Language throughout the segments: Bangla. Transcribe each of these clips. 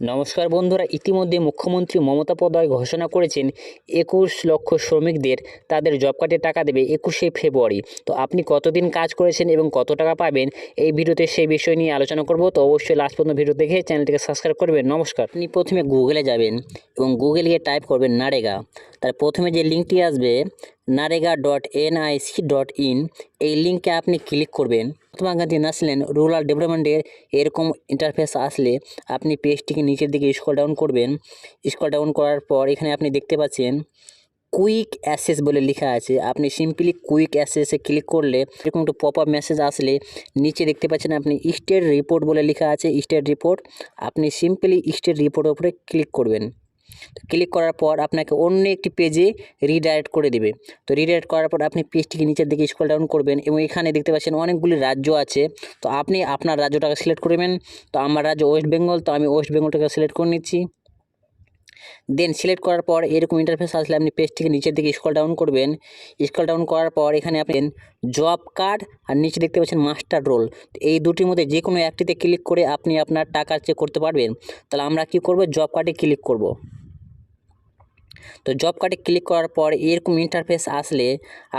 নমস্কার বন্ধুরা, ইতিমধ্যে মুখ্যমন্ত্রী মমতা পদয় ঘোষণা করেছেন, একুশ লক্ষ শ্রমিকদের তাদের জব কার্ডের টাকা দেবে একুশে ফেব্রুয়ারি। তো আপনি কতদিন কাজ করেছেন এবং কত টাকা পাবেন, এই ভিডিওতে সেই বিষয় নিয়ে আলোচনা করব। তো অবশ্যই লাস্ট পর্যন্ত ভিডিও দেখে চ্যানেলটিকে সাবস্ক্রাইব করবেন। নমস্কার। আপনি প্রথমে গুগলে যাবেন এবং গুগলে গিয়ে টাইপ করবেন নারেগা। তার প্রথমে যে লিঙ্কটি আসবে NREGA dot NIC dot in এই লিঙ্কে আপনি ক্লিক করবেন। মহাত্মা গান্ধী ন্যাশনাল রুরাল ডেভেলপমেন্টের এরকম ইন্টারফেস আসলে আপনি পেজটিকে নিচের দিকে স্ক্রল ডাউন করবেন। স্ক্রল ডাউন করার পর এখানে আপনি দেখতে পাচ্ছেন কুইক অ্যাসেস বলে লেখা আছে। আপনি সিম্পলি কুইক অ্যাসেসে ক্লিক করলে এরকম একটু পপ আপ মেসেজ আসলে নিচে দেখতে পাচ্ছেন আপনি স্টেট রিপোর্ট বলে লেখা আছে। স্টেট রিপোর্ট আপনি সিম্পলি স্টেট রিপোর্টের উপরে ক্লিক করবেন। ক্লিক করার পর আপনাকে অন্য একটি পেজে রিডাইরেক্ট করে দেবে। তো রিডাইরেক্ট করার পর আপনি পেজটিকে নিচের দিকে স্ক্রল ডাউন করবেন এবং এখানে দেখতে পাচ্ছেন অনেকগুলি রাজ্য আছে। তো আপনি আপনার রাজ্যটাকে সিলেক্ট করবেন তো আমার রাজ্য ওয়েস্ট বেঙ্গল তো আমি ওয়েস্ট বেঙ্গলটাকে সিলেক্ট করে নিচ্ছি। দেন সিলেক্ট করার পর এরকম ইন্টারফেস আসলে আপনি পেজটিকে নিচের দিকে স্ক্রল ডাউন করবেন। স্ক্রল ডাউন করার পর এখানে আপনি জব কার্ড আর নিচে দেখতে পাচ্ছেন মাস্টার রোল এই দুটির মধ্যে যে কোনো একটিতে ক্লিক করে আপনি আপনার টাকা চেক করতে পারবেন। তাহলে আমরা কি করব? জব কার্ডে ক্লিক করব। তো জব কার্ডে ক্লিক করার পর এরকম ইন্টারফেস আসলে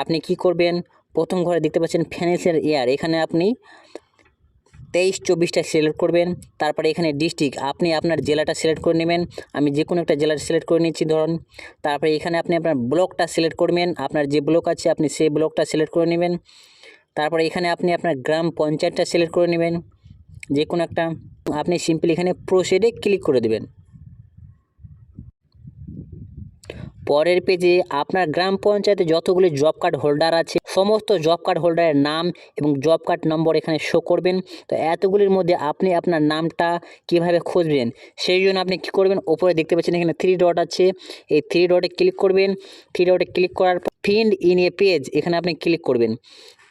আপনি কি করবেন? প্রথম ঘরে দেখতে পাচ্ছেন ফিনান্সিয়াল ইয়ার এখানে আপনি তেইশ, চব্বিশটা সিলেক্ট করবেন। তারপরে এখানে ডিস্ট্রিক্ট আপনি আপনার জেলাটা সিলেক্ট করে নেবেন। আমি যে কোনো একটা জেলাটা সিলেক্ট করে নিচ্ছি, ধরুন। তারপরে এখানে আপনি আপনার ব্লকটা সিলেক্ট করবেন। আপনার যে ব্লক আছে, আপনি সেই ব্লকটা সিলেক্ট করে নেবেন। তারপরে এখানে আপনি আপনার গ্রাম পঞ্চায়েতটা সিলেক্ট করে নেবেন। যে কোনো একটা, আপনি সিম্পলি এখানে প্রোসিডে ক্লিক করে দেবেন। পরের পেজে আপনার গ্রাম পঞ্চায়েতে যতগুলি জব কার্ড হোল্ডার আছে, সমস্ত জব কার্ড হোল্ডারের নাম এবং জব কার্ড নম্বর এখানে শো করবেন। তো এতগুলির মধ্যে আপনি আপনার নামটা কীভাবে খুঁজবেন, সেই জন্য আপনি কী করবেন, ওপরে দেখতে পাচ্ছেন এখানে থ্রি ডট আছে। এই থ্রি ডটে ক্লিক করবেন। থ্রি ডটে ক্লিক করার পর ফিন্ড ইন এ পেজ এখানে আপনি ক্লিক করবেন।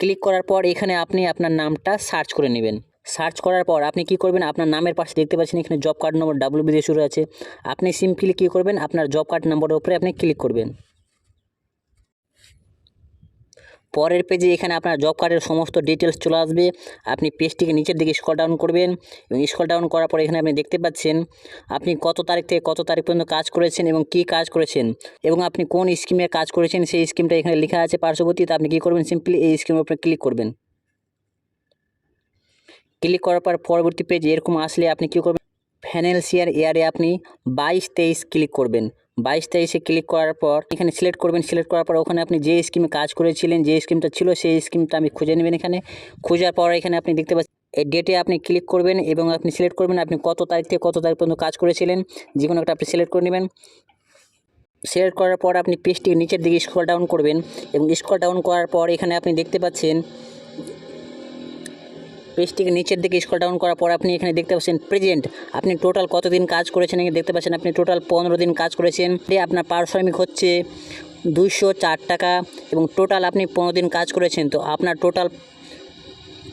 ক্লিক করার পর এখানে আপনি আপনার নামটা সার্চ করে নেবেন। সার্চ করার পর আপনি কি করবেন? আপনার নামের পাশে দেখতে পাচ্ছেন এখানে জব কার্ড নম্বর ডাব্লিউ দিয়ে শুরু আছে আপনি সিম্পলি কী করবেন? আপনার জব কার্ড নম্বরের উপরে আপনি ক্লিক করবেন। পরের পেজে এখানে আপনার জব কার্ডের সমস্ত ডিটেলস চলে আসবে। আপনি পেজটিকে নিচের দিকে স্কল ডাউন করবেন। এবং স্কল ডাউন করার পর এখানে আপনি দেখতে পাচ্ছেন, আপনি কত তারিখ থেকে কত তারিখ পর্যন্ত কাজ করেছেন এবং কি কাজ করেছেন? এবং আপনি কোন স্কিমে কাজ করেছেন? সেই স্কিমটা এখানে লেখা আছে পার্শ্ববর্তী। তো আপনি কী করবেন? সিম্পলি এই স্কিমের উপরে ক্লিক করবেন। ক্লিক করার পর পরবর্তী পেজ এরকম আসলে আপনি কী করবেন? ফ্যানেন্সিয়াল ইয়ারে আপনি বাইশ তেইশ ক্লিক করবেন। বাইশ তেইশে ক্লিক করার পর এখানে সিলেক্ট করবেন। সিলেক্ট করার পর ওখানে আপনি যে স্কিমে কাজ করেছিলেন, যে স্কিমটা ছিল সেই স্কিমটা আমি খুঁজে নেবেন এখানে। খোঁজার পর এখানে আপনি দেখতে পাচ্ছেন, এই ডেটে আপনি ক্লিক করবেন এবং আপনি সিলেক্ট করবেন আপনি কত তারিখ থেকে কত তারিখ পর্যন্ত কাজ করেছিলেন। যে কোনো একটা আপনি সিলেক্ট করে নেবেন। সিলেক্ট করার পর আপনি পেজটি নিচের দিকে স্ক্রল ডাউন করবেন এবং স্ক্রল ডাউন করার পর এখানে আপনি দেখতে পাচ্ছেন পেজটিকে নিচের দিকে স্ক্রল ডাউন করার পর আপনি এখানে দেখতে পাচ্ছেন প্রেজেন্ট আপনি টোটাল কতদিন কাজ করেছেন? এখানে দেখতে পাচ্ছেন আপনি টোটাল পনেরো দিন কাজ করেছেন। আপনার পারিশ্রমিক হচ্ছে দুইশো চার টাকা এবং টোটাল আপনি পনেরো দিন কাজ করেছেন। তো আপনার টোটাল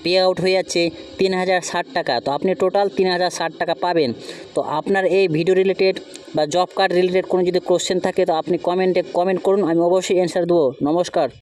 পে আউট হয়ে যাচ্ছে তিন হাজার ষাট টাকা। তো আপনি টোটাল তিন হাজার ষাট টাকা পাবেন। তো আপনার এই ভিডিও রিলেটেড বা জব কার্ড রিলেটেড কোনো যদি কোশ্চেন থাকে, তো আপনি কমেন্টে কমেন্ট করুন। আমি অবশ্যই অ্যান্সার দেবো। নমস্কার।